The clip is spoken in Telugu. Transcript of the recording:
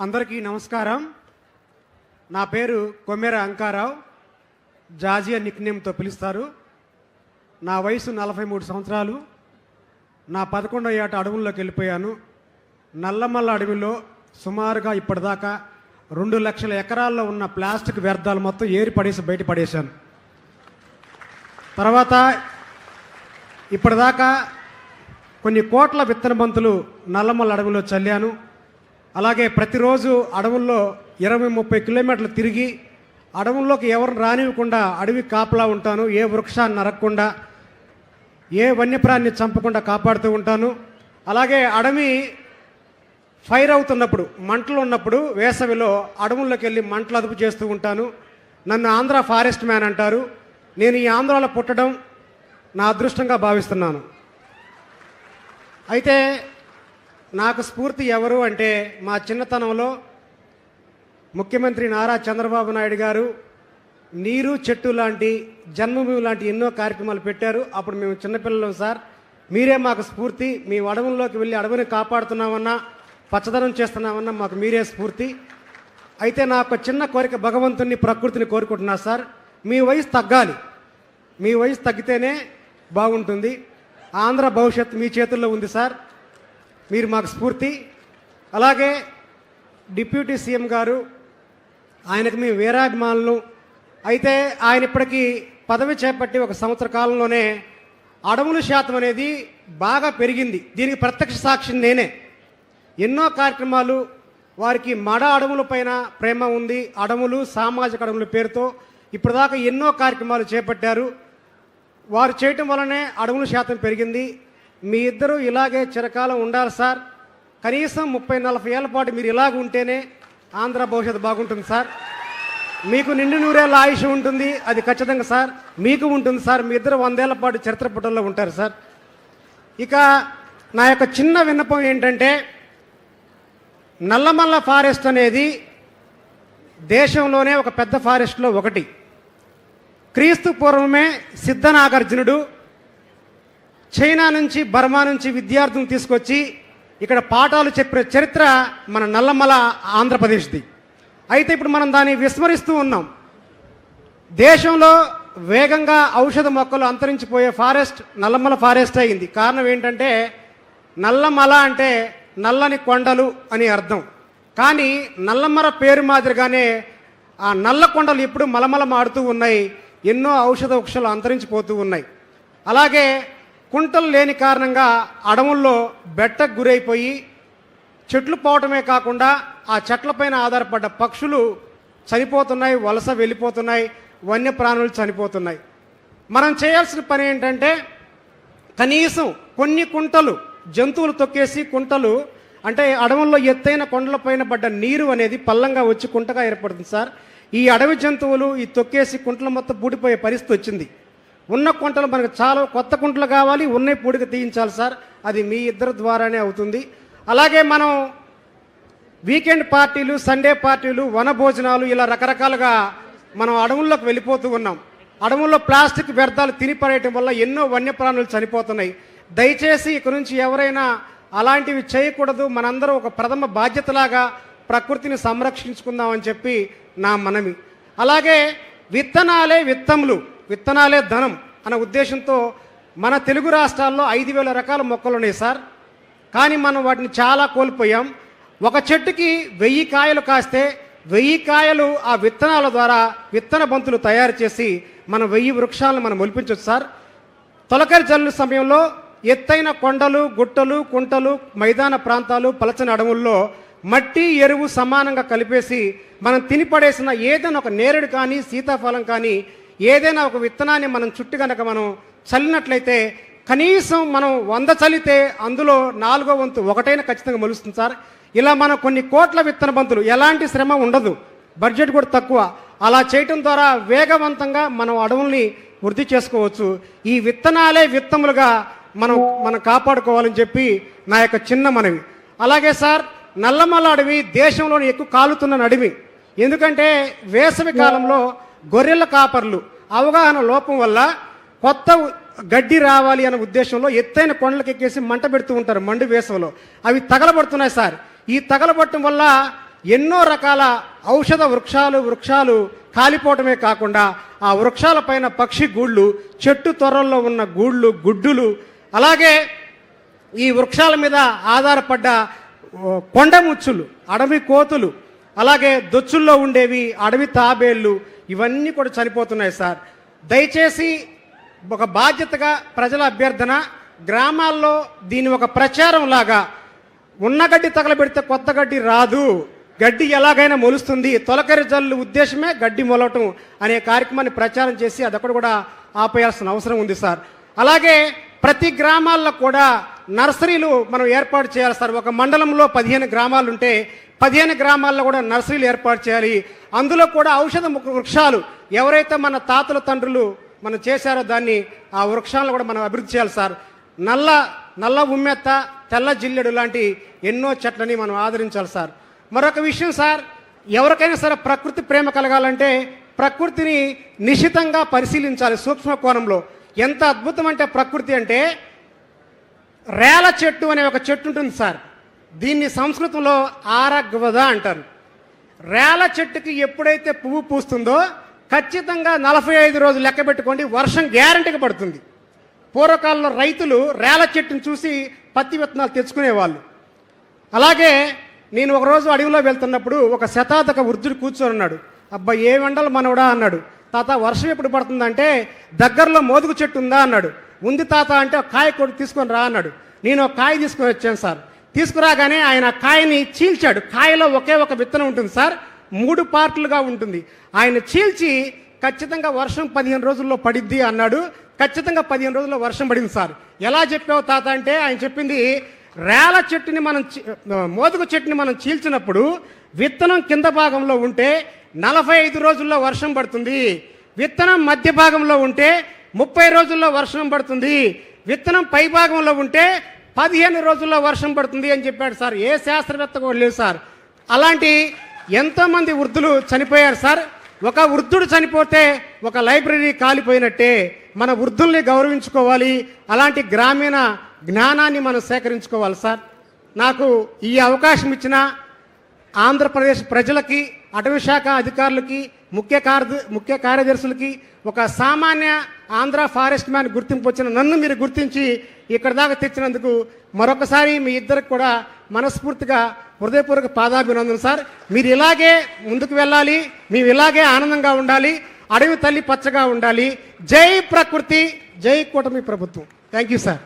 అందరికీ నమస్కారం. నా పేరు కొమ్మెర అంకారావు. జాజియా నిక్నేమ్తో పిలుస్తారు. నా వయసు నలభై మూడు సంవత్సరాలు. నా పదకొండో ఏట అడవుల్లోకి వెళ్ళిపోయాను. నల్లమల్ల అడవిలో సుమారుగా ఇప్పటిదాకా రెండు లక్షల ఎకరాల్లో ఉన్న ప్లాస్టిక్ వ్యర్థాలు మొత్తం ఏరి పడేసి బయట పడేశాను. తర్వాత ఇప్పటిదాకా కొన్ని కోట్ల విత్తన బంతులు నల్లమల్ల అడవిలో చల్లాను. అలాగే ప్రతిరోజు అడవుల్లో ఇరవై ముప్పై కిలోమీటర్లు తిరిగి అడవుల్లోకి ఎవరు రానివ్వకుండా అడవి కాపలా ఉంటాను ఏ వృక్షాన్ని నరక్కకుండా ఏ వన్యప్రాణిని చంపకుండా కాపాడుతూ ఉంటాను. అలాగే అడవి ఫైర్ అవుతున్నప్పుడు మంటలు ఉన్నప్పుడు వేసవిలో అడవుల్లోకి వెళ్ళి మంటలు అదుపు చేస్తూ ఉంటాను. నన్ను ఆంధ్ర ఫారెస్ట్ మ్యాన్ అంటారు. నేను ఈ ఆంధ్రాలో పుట్టడం నా అదృష్టంగా భావిస్తున్నాను. అయితే నాకు స్ఫూర్తి ఎవరు అంటే మా చిన్నతనంలో ముఖ్యమంత్రి నారా చంద్రబాబు నాయుడు గారు నీరు చెట్టు లాంటి జన్మభూమి లాంటి ఎన్నో కార్యక్రమాలు పెట్టారు. అప్పుడు మేము చిన్నపిల్లలు సార్. మీరే మాకు స్ఫూర్తి. మీ అడవుల్లోకి వెళ్ళి అడవిని కాపాడుతున్నామన్నా పచ్చదనం చేస్తున్నామన్నా మాకు మీరే స్ఫూర్తి. అయితే నాకు చిన్న కోరిక భగవంతుని ప్రకృతిని కోరుకుంటున్నా సార్. మీ వయసు తగ్గాలి. మీ వయసు తగ్గితేనే బాగుంటుంది. ఆంధ్ర భవిష్యత్తు మీ చేతుల్లో ఉంది సార్. మీరు మాకు స్ఫూర్తి. అలాగే డిప్యూటీ సీఎం గారు ఆయనకు మేము వీరాభిమానులు. అయితే ఆయన ఇప్పటికీ పదవి చేపట్టి ఒక సంవత్సర కాలంలోనే అడవుల శాతం అనేది బాగా పెరిగింది. దీనికి ప్రత్యక్ష సాక్షి నేనే. ఎన్నో కార్యక్రమాలు వారికి మడ అడవుల పైన ప్రేమ ఉంది. అడవులు సామాజిక అడవుల పేరుతో ఇప్పటిదాకా ఎన్నో కార్యక్రమాలు చేపట్టారు. వారు చేయటం వలనే అడవుల శాతం పెరిగింది. మీ ఇద్దరు ఇలాగే చిరకాలం ఉండాలి సార్. కనీసం ముప్పై నలభై ఏళ్ళ పాటు మీరు ఇలాగ ఉంటేనే ఆంధ్ర భవిష్యత్తు బాగుంటుంది సార్. మీకు నిండు నూరేళ్ళ ఆయుష్ ఉంటుంది అది ఖచ్చితంగా సార్. మీకు ఉంటుంది సార్ మీ ఇద్దరు వందేళ్ళ పాటు చరిత్ర పుటల్లో ఉంటారు సార్. ఇక నా యొక్క చిన్న విన్నపం ఏంటంటే నల్లమల్ల ఫారెస్ట్ అనేది దేశంలోనే ఒక పెద్ద ఫారెస్ట్లో ఒకటి. క్రీస్తు పూర్వమే సిద్ధనాగార్జునుడు చైనా నుంచి బర్మా నుంచి విద్యార్థులను తీసుకొచ్చి ఇక్కడ పాఠాలు చెప్పిన చరిత్ర మన నల్లమల ఆంధ్రప్రదేశ్ది. అయితే ఇప్పుడు మనం దాన్ని విస్మరిస్తూ ఉన్నాం. దేశంలో వేగంగా ఔషధ మొక్కలు అంతరించిపోయే ఫారెస్ట్ నల్లమల ఫారెస్ట్ అయింది. కారణం ఏంటంటే నల్లమల అంటే నల్లని కొండలు అని అర్థం. కానీ నల్లమర పేరు మాదిరిగానే ఆ నల్ల కొండలు ఇప్పుడు మలమలమాడుతూ ఉన్నాయి. ఎన్నో ఔషధ వృక్షాలు అంతరించిపోతూ ఉన్నాయి. అలాగే కుంటలు లేని కారణంగా అడవుల్లో బెట్టకు గురైపోయి చెట్లు పోవటమే కాకుండా ఆ చెట్లపైన ఆధారపడ్డ పక్షులు చనిపోతున్నాయి వలస వెళ్ళిపోతున్నాయి వన్యప్రాణులు చనిపోతున్నాయి. మనం చేయాల్సిన పని ఏంటంటే కనీసం కొన్ని కుంటలు జంతువులు తొక్కేసి కుంటలు అంటే అడవుల్లో ఎత్తైన కొండలపైన పడ్డ నీరు అనేది పల్లంగా వచ్చి కుంటగా ఏర్పడుతుంది సార్. ఈ అడవి జంతువులు ఈ తొక్కేసి కుంటల మొత్తం పూడిపోయే పరిస్థితి వచ్చింది. ఉన్న కుంటలు మనకు చాలా కొత్త కుంటలు కావాలి ఉన్న పూడిక తీయించాలి సార్. అది మీ ఇద్దరి ద్వారానే అవుతుంది. అలాగే మనం వీకెండ్ పార్టీలు సండే పార్టీలు వన భోజనాలు ఇలా రకరకాలుగా మనం అడవుల్లోకి వెళ్ళిపోతూ ఉన్నాం. అడవుల్లో ప్లాస్టిక్ వ్యర్థాలు తిని పడేయటం వల్ల ఎన్నో వన్యప్రాణులు చనిపోతున్నాయి. దయచేసి ఇక నుంచి ఎవరైనా అలాంటివి చేయకూడదు. మనందరం ఒక ప్రథమ బాధ్యతలాగా ప్రకృతిని సంరక్షించుకుందామని చెప్పి నా మనవి. అలాగే విత్తనాలే విత్తములు. విత్తనాలే ధనం అనే ఉద్దేశంతో మన తెలుగు రాష్ట్రాల్లో ఐదు వేల రకాల మొక్కలు ఉన్నాయి సార్. కానీ మనం వాటిని చాలా కోల్పోయాం. ఒక చెట్టుకి వెయ్యి కాయలు కాస్తే వెయ్యి కాయలు ఆ విత్తనాల ద్వారా విత్తన బంతులు తయారు చేసి మనం వెయ్యి వృక్షాలను మనం ఒలిపించవచ్చు సార్. తొలకరి జల్లు సమయంలో ఎత్తైన కొండలు గుట్టలు కుంటలు మైదాన ప్రాంతాలు పలచని అడవుల్లో మట్టి ఎరువు సమానంగా కలిపేసి మనం తినిపడేసిన ఏదైనా ఒక నేరేడు కానీ సీతాఫలం కానీ ఏదైనా ఒక విత్తనాన్ని మనం చుట్టి కనుక మనం చల్లినట్లయితే కనీసం మనం వంద చల్లితే అందులో నాలుగో వంతు ఒకటైనా ఖచ్చితంగా మొలుస్తుంది సార్. ఇలా మనం కొన్ని కోట్ల విత్తన బంతులు ఎలాంటి శ్రమ ఉండదు. బడ్జెట్ కూడా తక్కువ. అలా చేయటం ద్వారా వేగవంతంగా మనం అడవుల్ని వృద్ధి చేసుకోవచ్చు. ఈ విత్తనాలే విత్తములుగా మనం మనం కాపాడుకోవాలని చెప్పి నా యొక్క చిన్న మనవి. అలాగే సార్ నల్లమల్ల అడవి దేశంలోని ఎక్కువ కాలుతున్న అడవి ఎందుకంటే వేసవి కాలంలో గొర్రెల కాపర్లు. అవగాహన లోపం వల్ల కొత్త గడ్డి రావాలి అనే ఉద్దేశంలో ఎత్తైన కొండలకు ఎక్కేసి మంట పెడుతూ ఉంటారు మండు వేసవిలో. అవి తగలబడుతున్నాయి సార్. ఈ తగలబడటం వల్ల ఎన్నో రకాల ఔషధ వృక్షాలు వృక్షాలు కాలిపోవటమే కాకుండా ఆ వృక్షాల పైన పక్షి గూళ్ళు చెట్టు త్వరల్లో ఉన్న గూళ్ళు గుడ్డులు అలాగే ఈ వృక్షాల మీద ఆధారపడ్డ కొండ కొండముచ్చులు అడవి కోతులు అలాగే దొచ్చుల్లో ఉండేవి అడవి తాబేళ్ళు ఇవన్నీ కూడా చనిపోతున్నాయి సార్. దయచేసి ఒక బాధ్యతగా ప్రజల అభ్యర్థన గ్రామాల్లో దీని ఒక ప్రచారం లాగా ఉన్న గడ్డి తగలబెడితే కొత్త గడ్డి రాదు. గడ్డి ఎలాగైనా మొలుస్తుంది. తొలకరి జల్లు ఉద్దేశమే గడ్డి మొలవటం అనే కార్యక్రమాన్ని ప్రచారం చేసి అదొకటి కూడా ఆపేయాల్సిన అవసరం ఉంది సార్. అలాగే ప్రతి గ్రామాల్లో కూడా నర్సరీలు మనం ఏర్పాటు చేయాలి సార్. ఒక మండలంలో పదిహేను గ్రామాలు ఉంటే పదిహేను గ్రామాల్లో కూడా నర్సరీలు ఏర్పాటు చేయాలి. అందులో కూడా ఔషధ వృక్షాలు ఎవరైతే మన తాతల తండ్రులు మనం చేశారో దాన్ని ఆ వృక్షాలను కూడా మనం అభివృద్ధి చేయాలి సార్. నల్ల నల్ల ఉమ్మెత్త తెల్ల జిల్లెడు లాంటి ఎన్నో చెట్లని మనం ఆదరించాలి సార్. మరొక విషయం సార్ ఎవరికైనా సరే ప్రకృతి ప్రేమ కలగాలంటే ప్రకృతిని నిశితంగా పరిశీలించాలి సూక్ష్మ కోణంలో. ఎంత అద్భుతం అంటే ప్రకృతి అంటే రేల చెట్టు అనే ఒక చెట్టు ఉంటుంది సార్. దీన్ని సంస్కృతంలో ఆరగ్వద అంటారు. రేల చెట్టుకి ఎప్పుడైతే పువ్వు పూస్తుందో ఖచ్చితంగా నలభై ఐదు రోజులు లెక్క పెట్టుకోండి వర్షం గ్యారంటీగా పడుతుంది. పూర్వకాలంలో రైతులు రేల చెట్టును చూసి పత్తి విత్తనాలు తెచ్చుకునేవాళ్ళు. అలాగే నేను ఒకరోజు అడవిలో వెళ్తున్నప్పుడు ఒక శతాధక వృద్ధుడు కూర్చొని ఉన్నాడు. అబ్బా ఏ వెండలు మనవడా అన్నాడు. తాత వర్షం ఎప్పుడు పడుతుందంటే దగ్గరలో మోదుగు చెట్టు ఉందా అన్నాడు. ఉంది తాత అంటే ఒక కాయ కొడు తీసుకొని రా అన్నాడు. నేను ఒక కాయ తీసుకొని వచ్చాను సార్. తీసుకురాగానే ఆయన కాయని చీల్చాడు. కాయలో ఒకే ఒక విత్తనం ఉంటుంది సార్. మూడు పార్ట్లుగా ఉంటుంది. ఆయన చీల్చి ఖచ్చితంగా వర్షం పదిహేను రోజుల్లో పడిద్ది అన్నాడు. ఖచ్చితంగా పదిహేను రోజుల్లో వర్షం పడింది సార్. ఎలా చెప్పావు తాత అంటే ఆయన చెప్పింది రేల చెట్టుని మనం మోదుగు చెట్టుని మనం చీల్చినప్పుడు విత్తనం కింద భాగంలో ఉంటే నలభై ఐదు రోజుల్లో వర్షం పడుతుంది. విత్తనం మధ్య భాగంలో ఉంటే ముప్పై రోజుల్లో వర్షం పడుతుంది. విత్తనం పైభాగంలో ఉంటే పదిహేను రోజుల్లో వర్షం పడుతుంది అని చెప్పాడు సార్. ఏ శాస్త్రవేత్త కూడా లేదు సార్. అలాంటి ఎంతోమంది వృద్ధులు చనిపోయారు సార్. ఒక వృద్ధుడు చనిపోతే ఒక లైబ్రరీ కాలిపోయినట్టే మన వృద్ధుల్ని గౌరవించుకోవాలి. అలాంటి గ్రామీణ జ్ఞానాన్ని మనం సేకరించుకోవాలి సార్. నాకు ఈ అవకాశం ఇచ్చిన ఆంధ్రప్రదేశ్ ప్రజలకి అటవీ శాఖ అధికారులకి ముఖ్య కార్య ముఖ్య కార్యదర్శులకి ఒక సామాన్య ఆంధ్ర ఫారెస్ట్ మ్యాన్ గుర్తింపు వచ్చిన నన్ను మీరు గుర్తించి ఇక్కడ దాకా తెచ్చినందుకు మరొకసారి మీ ఇద్దరికి కూడా మనస్ఫూర్తిగా హృదయపూర్వక పాదాభినందన సార్. మీరు ఇలాగే ముందుకు వెళ్ళాలి మేము ఇలాగే ఆనందంగా ఉండాలి అడవి తల్లి పచ్చగా ఉండాలి. జై ప్రకృతి జై కూటమి ప్రభుత్వం. Thank you sir.